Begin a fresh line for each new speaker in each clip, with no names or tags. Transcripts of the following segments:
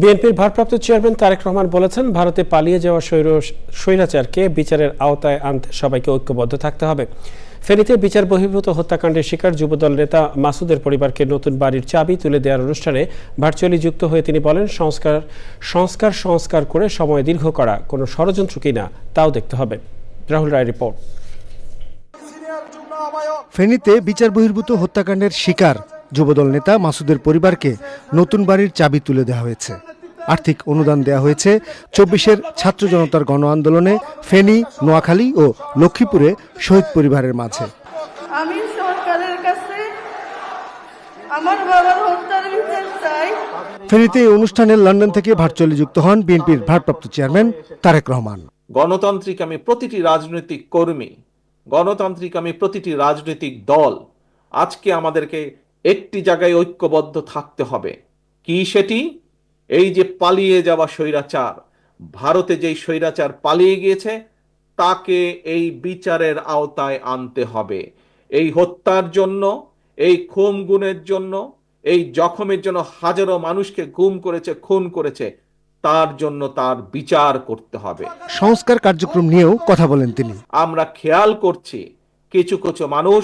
বিএনপির ভারপ্রাপ্ত চেয়ারম্যান তারেক রহমান বলেছেন, ভারতে পালিয়ে যাওয়া স্বৈর স্বৈরাচারকে বিচারের আওতায় আনতে সবাইকে ঐক্যবদ্ধ থাকতে হবে। ফেনীতে বিচার বহির্ভূত হত্যাকাণ্ডের শিকার যুবদল নেতা মাসুদের পরিবারকে নতুন বাড়ির চাবি তুলে দেওয়ার অনুষ্ঠানে ভার্চুয়ালি যুক্ত হয়ে তিনি বলেন, সংস্কার সংস্কার সংস্কার করে সময় দীর্ঘ করা কোনো ষড়যন্ত্র কিনা তাও দেখতে হবে। রাহুল রায় রিপোর্ট।
ফেনীতে বিচার বহির্ভূত হত্যাকাণ্ডের শিকার যুবদল নেতা মাসুদের পরিবারকে নতুন বাড়ির চাবি তুলে দেওয়া হয়েছে। আর্থিক অনুদান দেওয়া হয়েছে চব্বিশের ছাত্র জনতার গণ আন্দোলনে ফেনী নোয়াখালী ও লক্ষ্মীপুরে শহীদ পরিবারের মাঝে।
আমি সরকারের কাছে আমার বাবার হত্যার বিচার চাই।
ফেনীতে এই অনুষ্ঠানে লন্ডন থেকে ভার্চুয়ালি যুক্ত হন বিএনপির ভারপ্রাপ্ত চেয়ারম্যান তারেক রহমান।
গণতান্ত্রিক আমি প্রতিটি রাজনৈতিক কর্মী গণতান্ত্রিক আমি প্রতিটি রাজনৈতিক দল আজকে আমাদেরকে একটি জায়গায় ঐক্যবদ্ধ থাকতে হবে। কি সেটি? এই যে পালিয়ে যাওয়া স্বৈরাচার। ভারতে যেই স্বৈরাচার পালিয়ে গিয়েছে তাকে এই বিচারের আওতায় আনতে হবে। এই হত্যার জন্য এই খুন গুণের জন্য এই জখমের জন্য হাজারো মানুষকে গুম করেছে খুন করেছে তার জন্য তার বিচার করতে হবে।
সংস্কার কার্যক্রম নিয়েও কথা বলেন তিনি।
আমরা খেয়াল করছি কিছু কিছু মানুষ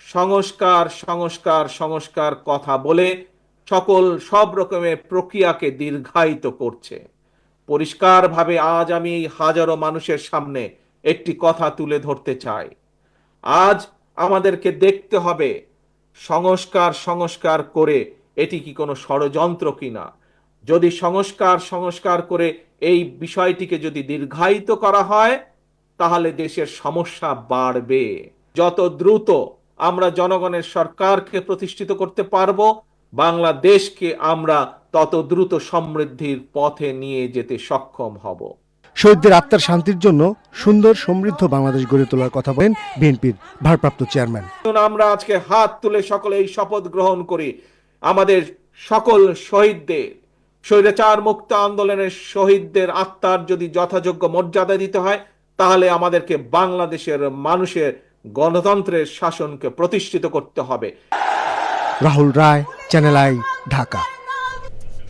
সংস্কার সংস্কার সংস্কার কথা বলে সকল সব রকমের প্রক্রিয়াকে দীর্ঘায়িত করছে। পরিষ্কারভাবে আজ আমি হাজারো মানুষের সামনে একটি কথা তুলে ধরতে চাই। আজ আমাদেরকে দেখতে হবে, সংস্কার সংস্কার করে এটি কি কোনো ষড়যন্ত্র কিনা? যদি সংস্কার সংস্কার করে এই বিষয়টিকে যদি দীর্ঘায়িত করা হয়, তাহলে দেশের সমস্যা বাড়বে। যত দ্রুত আমরা জনগণের সরকারকে প্রতিষ্ঠিত করতে পারব বাংলাদেশকে আমরা তত দ্রুত সমৃদ্ধির পথে নিয়ে যেতে সক্ষম হব।
শহীদদের আত্মার শান্তির জন্য সুন্দর সমৃদ্ধ বাংলাদেশ গড়ে তোলার কথা বলেন বিএনপির ভারপ্রাপ্ত চেয়ারম্যান।
আমরা আজকে হাত তুলে সকলে এই শপথ গ্রহণ করি আমাদের সকল শহীদদের। স্বৈরাচার মুক্ত আন্দোলনের শহীদদের আত্মার যদি যথাযোগ্য মর্যাদা দিতে হয় তাহলে আমাদেরকে বাংলাদেশের মানুষের গণতন্ত্রের শাসনকে প্রতিষ্ঠিত করতে হবে।
Rahul Roy Channel I Dhaka